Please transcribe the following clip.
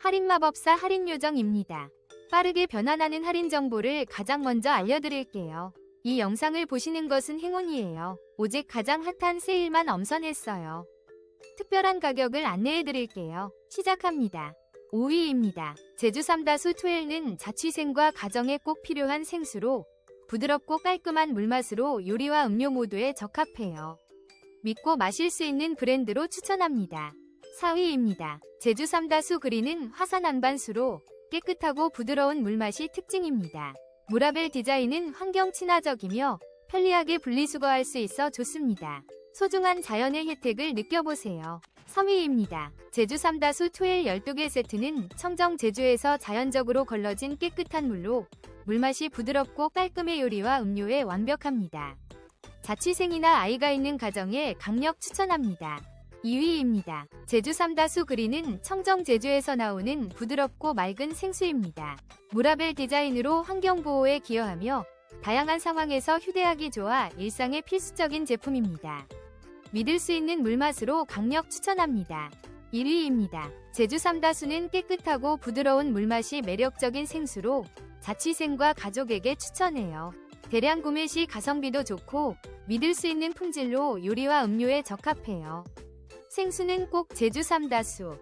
할인마법사 할인요정입니다. 빠르게 변환하는 할인 정보를 가장 먼저 알려드릴게요. 이 영상을 보시는 것은 행운이에요. 오직 가장 핫한 세일만 엄선했어요. 특별한 가격을 안내해드릴게요. 시작합니다. 5위입니다. 제주 삼다수 투엘는 자취생과 가정에 꼭 필요한 생수로 부드럽고 깔끔한 물맛으로 요리와 음료 모두에 적합해요. 믿고 마실 수 있는 브랜드로 추천합니다. 4위입니다. 제주 삼다수 그린은 화산 안반수로 깨끗하고 부드러운 물맛이 특징입니다. 무라벨 디자인은 환경 친화적이며 편리하게 분리수거할 수 있어 좋습니다. 소중한 자연의 혜택을 느껴보세요. 3위입니다. 제주 삼다수 투엘 12개 세트는 청정 제주에서 자연적으로 걸러진 깨끗한 물로 물맛이 부드럽고 깔끔해 요리와 음료에 완벽합니다. 자취생이나 아이가 있는 가정에 강력 추천합니다. 2위입니다. 제주 삼다수 그린은 청정 제주에서 나오는 부드럽고 맑은 생수입니다. 무라벨 디자인으로 환경보호에 기여하며 다양한 상황에서 휴대하기 좋아 일상의 필수적인 제품입니다. 믿을 수 있는 물맛으로 강력 추천합니다. 1위입니다. 제주 삼다수는 깨끗하고 부드러운 물맛이 매력적인 생수로 자취생과 가족에게 추천해요. 대량 구매 시 가성비도 좋고 믿을 수 있는 품질로 요리와 음료에 적합해요. 생수는 꼭 제주 삼다수,